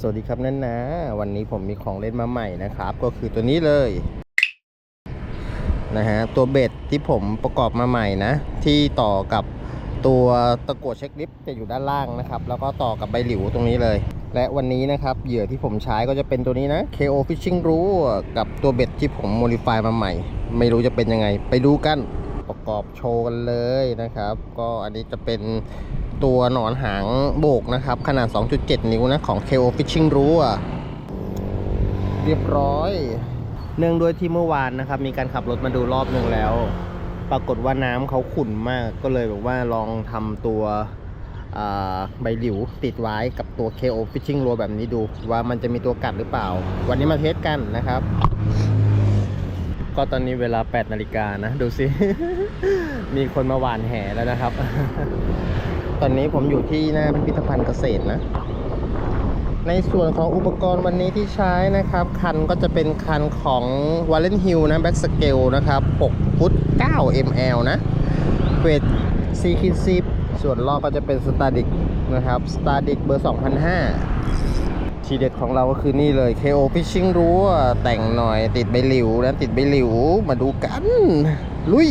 สวัสดีครับนั่นนะ วันนี้ผมมีของเล่นมาใหม่นะครับ ก็คือตัวนี้เลยนะฮะตัวเบ็ดที่ผมประกอบมาใหม่นะ ที่ต่อกับตัวตะกั่วเช็คลิฟต์จะอยู่ด้านล่างนะครับ แล้วก็ต่อกับใบหลิวตรงนี้เลย และวันนี้นะครับเหยื่อที่ผมใช้ก็จะเป็นตัวนี้นะ KO Fishing Rule กับตัวเบ็ดที่ผมโมดิฟายมาใหม่ ไม่รู้จะเป็นยังไง ไปดูกันประกอบโชว์กันเลยนะครับ ก็อันนี้จะเป็น ตัวหนอนหางโบกนะครับ ขนาด 2.7 นิ้วนะของ KO Fishing Rule เรียบร้อย เนื่องด้วยที่เมื่อวานนะครับ มีการขับรถมาดูรอบหนึ่งแล้ว ปรากฏว่าน้ำเขาขุ่นมากก็เลยแบบว่าลองทำตัวใบหลิวติดไว้กับตัว KO Fishing Rule แบบนี้ดู ว่ามันจะมีตัวกัดหรือเปล่า วันนี้มาเทสกันนะครับ ก็ตอนนี้เวลา 8 นาฬิกานะ ดูสิ มีคนมาหวานแหแล้วนะครับ ตอนนี้ผมอยู่ที่หน้าพิพิธภัณฑ์เกษตรนะ ในส่วนของอุปกรณ์วันนี้ที่ใช้นะครับ คันก็จะเป็นคันของ w a l l e n Hill นะ Back Scale นะครับ 6 ฟุต 9 ml นะ เวท4คิด10ส่วนลอกก็จะเป็น s t a r d i c นะครับ s t a r d i c เบอร์ 2005 ทีเด็ดของเราก็คือนี่เลย KO Fishing รั้วแต่งหน่อยติดใบหลิวนะติดใบหลิวมาดูกัน ลุย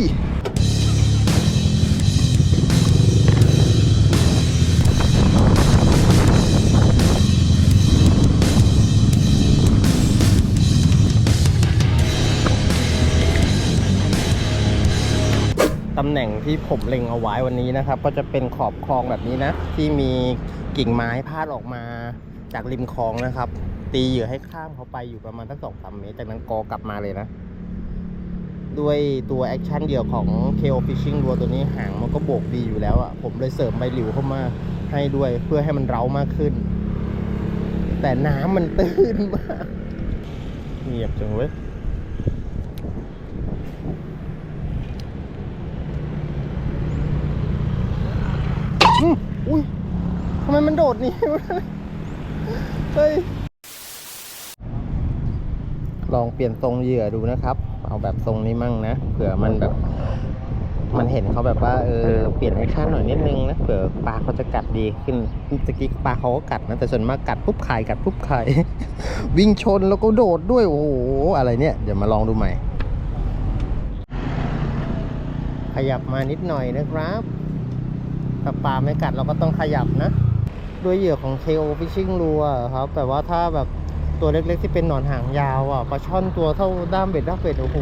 แหน่งที่ผมเล็งเอาไว้วันนี้นะครับ ก็จะเป็นขอบคลองแบบนี้นะ ที่มีกิ่งไม้พาดออกมาจากริมคลองนะครับ ตีเหยื่อให้ข้ามเขาไปอยู่ประมาณตั้งสองสามเมตรจากนั้นกอกลับมาเลยนะ ด้วยตัวแอคชั่นเดี่ยวของ KO Fishing รัวตัวนี้หางมันก็โบกดีอยู่แล้วอะ่ะผมเลยเสริมใบหลิวเข้ามาให้ด้วยเพื่อให้มันเร้ามากขึ้น แต่น้ำมันตื้นมากเงียบจังเว้ย อืมอุ้ยทำไมมันโดดหนี่เฮ้ยลองเปลี่ยนทรงเหยื่อดูนะครับ เอาแบบทรงนี้มั่งนะ เผื่อมันแบบ มันเห็นเขาแบบว่าเออเปลี่ยนแอคชั่นหน่อยนิดนึงนะ เผื่อปลาเขาจะกัดดีขึ้นตะกี้ปลาเขาก็กัดนะ แต่ส่วนมากกัดปุ๊บคายกัดปุ๊บคายวิ่งชนแล้วก็โดดด้วย โอ้โห อะไรเนี่ย เดี๋ยวมาลองดูใหม่ ขยับมานิดหน่อยนะครับ ถ้าปลาไม่กัดเราก็ต้องขยับนะ ด้วยเหยื่อของ KO Fishing Lure อะครับแต่ว่าถ้าแบบตัวเล็กๆที่เป็นหนอนหางยาวอะปลาช่อนตัวเท่าด้ามเบ็ดด้ามเบ็ดโอ้โห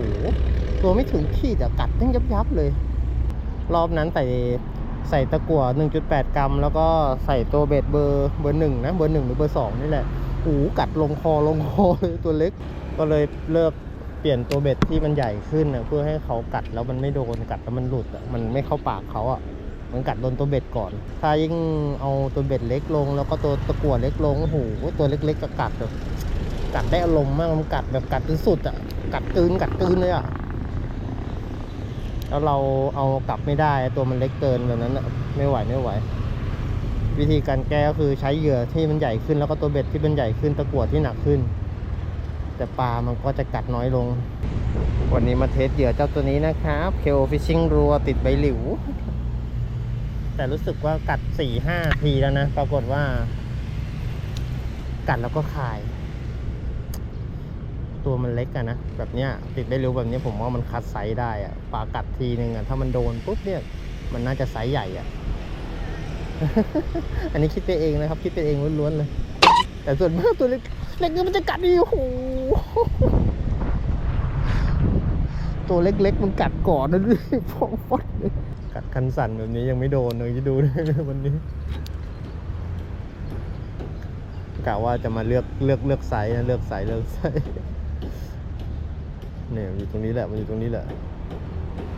ตัวไม่ถึงขีดอะกัดทั้งยับยับๆเลย รอบนั้นใส่ใส่ตะกั่ว1.8 กรัม แล้วก็ใส่ตัวเบ็ดเบอร์เบอร์หนึ่งนะเบอร์หนึ่งหรือเบอร์สองนี่แหละโอ้โหกัดลงคอลงคอเลยตัวเล็ก ก็เลยเลิกเปลี่ยนตัวเบ็ดที่มันใหญ่ขึ้นนะเพื่อให้เขากัดแล้วมันไม่โดนกัดแล้วมันหลุดอะมันไม่เข้าปากเขาอะ มันกัดโดนตัวเบ็ดก่อน ถ้ายิ่งเอาตัวเบ็ดเล็กลง แล้วก็ตัวตะกั่วเล็กลงโอ้โหตัวเล็กๆก็กัดแบบกัดได้อารมณ์มากมันกัดแบบกัดจนสุดอะกัดกลืนกัดกลืนเลยอะแล้วเราเอากลับไม่ได้ตัวมันเล็กเกินแบบนั้นอะไม่ไหวไม่ไหว วิธีการแก้ก็คือใช้เหยื่อที่มันใหญ่ขึ้นแล้วก็ตัวเบ็ดที่มันใหญ่ขึ้นตะกั่วที่หนักขึ้น แต่ปลามันก็จะกัดน้อยลง วันนี้มาเทสเหยื่อเจ้าตัวนี้นะครับ KO Fishing รัวติดใบหลิว แต่รู้สึกว่ากัดสี่ห้าทีแล้วนะ ปรากฏว่า กัดแล้วก็คาย ตัวมันเล็กอะนะ แบบเนี้ย ติดได้เร็วแบบเนี้ยผมว่ามันคัดไซส์ได้อะปลากัดทีนึงอะถ้ามันโดนปุ๊บเนี่ย มันน่าจะไซส์ใหญ่อะอันนี้คิดไปเองนะครับ คิดไปเองล้วนๆเลย แต่ส่วนมากตัวเล็กเล็กมันจะกัดดีโอ้โห ตัวเล็ก ๆ มันกัดก่อนนะดิฟองฟอดเลยกัดคันสั่นแบบนี้ยังไม่โดนเลยจะดูวันนี้กะว่าจะมาเลือกเลือกเลือกไซส์นะเลือกไซส์เลือกไซส์เนี่ยอยู่ตรงนี้แหละมันอยู่ตรงนี้แหละ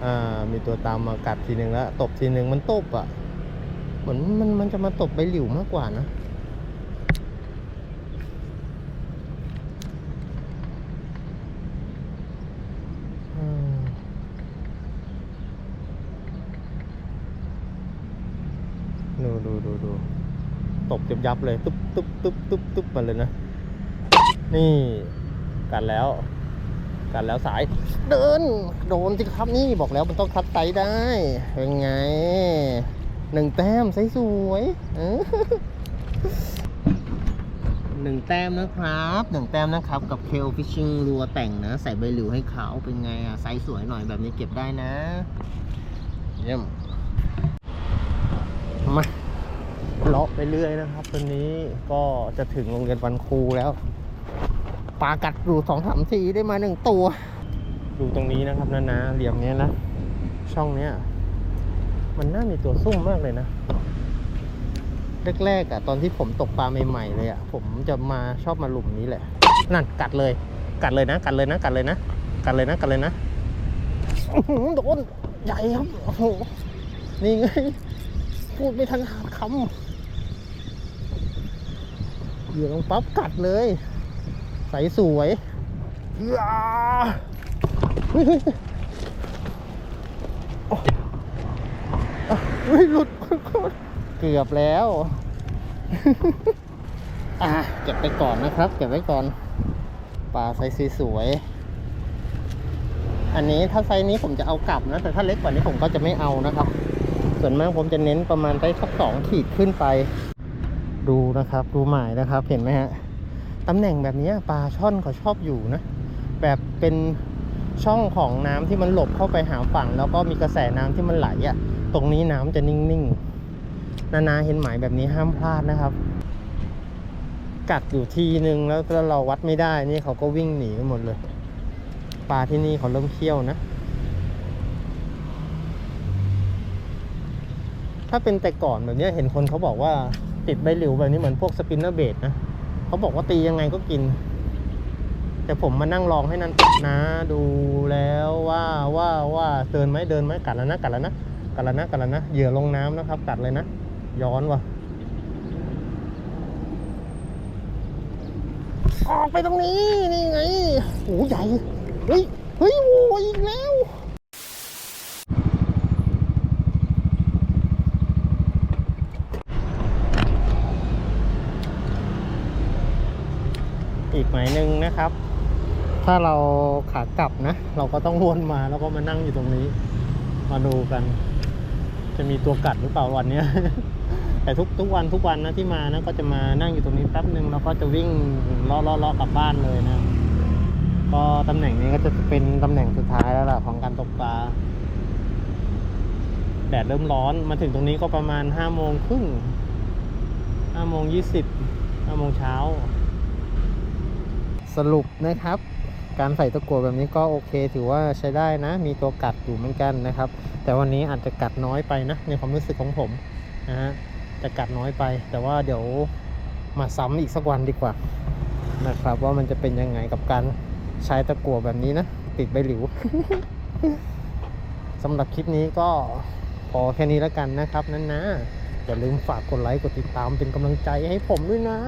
อ่ามีตัวตามมากัดทีหนึ่งแล้วตบทีหนึ่งมันตบอะเหมือนมันมันจะมาตบใบหลิวมากกว่านะ ดูดูดูดูตบยับยับเลยตุ๊บตุ๊บตุ๊บตุ๊บตุ๊บมาเลยนะ นี่กันแล้ว กันแล้วสาย เดิน โดนสิครับนี่บอกแล้วมันต้องคัดไซได้ เป็นไงหนึ่งแต้มไซส์สวยหนึ่งแต้มนะครับหนึ่งแต้มนะครับ กับเคลฟิชชิ่งรัวแต่งนะ ใส่ใบหลิวให้เขาเป็นไงอะไซส์สวยหน่อยแบบนี้เก็บได้นะ เยี่ยม มาเลาะไปเรื่อยนะครับตอนนี้ก็จะถึงโรงเรียนวันครูแล้วปลากัดอยู่สองสามทีได้มาหนึ่งตัว ดูตรงนี้นะครับนะนะเหลี่ยมเนี้ยนะ ช่องเนี้ย มันน่ามีตัวซุ่มมากเลยนะแรกๆอะตอนที่ผมตกปลาใหม่ๆเลยอะผมจะมาชอบมาหลุมนี้แหละ นั่นกัดเลย กัดเลยนะ กัดเลยนะกัดเลยนะกัดเลยนะกัดเลยนะโดนใหญ่ครับโอ้โหนี่ไง พูดไม่ทันขาดคำเหยื่อลงปั๊บกัดเลย ใสสวยเฮ้ยเฮ้ยเฮ้ยหลุด เกือบแล้ว อะเก็บไปก่อนนะครับ เก็บไว้ก่อนปลาไซส์สวยอันนี้ถ้าไซส์นี้ผมจะเอากลับนะ แต่ถ้าเล็กกว่านี้ผมก็จะไม่เอานะครับ ส่วนมากผมจะเน้นประมาณได้สักสองขีดขึ้นไป ดูนะครับ ดูหมายนะครับ เห็นไหมฮะตำแหน่งแบบนี้ปลาช่อนเขาชอบอยู่นะ แบบเป็นช่องของน้ำที่มันหลบเข้าไปหาฝั่ง แล้วก็มีกระแสน้ำที่มันไหลอะ่ะ ตรงนี้น้ำจะนิ่งๆ นานาเห็นหมายแบบนี้ห้ามพลาดนะครับ กัดอยู่ทีนึงแล้วแล้วเราวัดไม่ได้นี่เขาก็วิ่งหนีกันหมดเลย ปลาที่นี่เขาเริ่มเคี่ยวนะ ถ้าเป็นแต่ก่อนแบบนี้เห็นคนเขาบอกว่าติดใบหลิวแบบนี้เหมือนพวกสปินเนอร์เบดนะเขาบอกว่าตียังไงก็กิน แต่ผมมานั่งลองให้นันติดนะ ดูแล้วว่าว่าว่าเดินไหมเดินไหมกัดแล้วนะกัดแล้วนะกัดแล้วนะกัดแล้วนะเหยื่อลงน้ำนะครับ กัดเลยนะ ย้อนว่ะออกไปตรงนี้นี่ไงโอ้ใหญ่เฮ้ยเฮ้ยโอ้ยอีกแล้ว อีกหมายหนึ่งนะครับ ถ้าเราขากลับนะ เราก็ต้องวนมาแล้วก็มานั่งอยู่ตรงนี้ มาดูกัน จะมีตัวกัดหรือเปล่าวันเนี้ยแต่ทุกทุกวันทุกวันนะที่มานะก็จะมานั่งอยู่ตรงนี้แป๊บหนึ่งแล้วก็จะวิ่งลาะเลาะเลาะกลับบ้านเลยนะ ก็ตำแหน่งนี้ก็จะเป็นตำแหน่งสุดท้ายแล้วล่ะของการตกปลาแดดเริ่มร้อนมาถึงตรงนี้ก็ประมาณห้าโมงครึ่งห้าโมงยี่สิบห้าโมงเช้า สรุปนะครับ การใส่ตะกั่วแบบนี้ก็โอเค ถือว่าใช้ได้นะ มีตัวกัดอยู่เหมือนกันนะครับ แต่วันนี้อาจจะกัดน้อยไปนะ ในความรู้สึกของผมนะฮะจะกัดน้อยไป แต่ว่าเดี๋ยวมาซ้ำอีกสักวันดีกว่านะครับ ว่ามันจะเป็นยังไงกับการใช้ตะกั่วแบบนี้นะ ติดใบหลิวสำหรับคลิปนี้ก็พอแค่นี้แล้วกันนะครับนั้นนะอย่าลืมฝากกดไลค์กดติดตามเป็นกำลังใจให้ผมด้วยนะ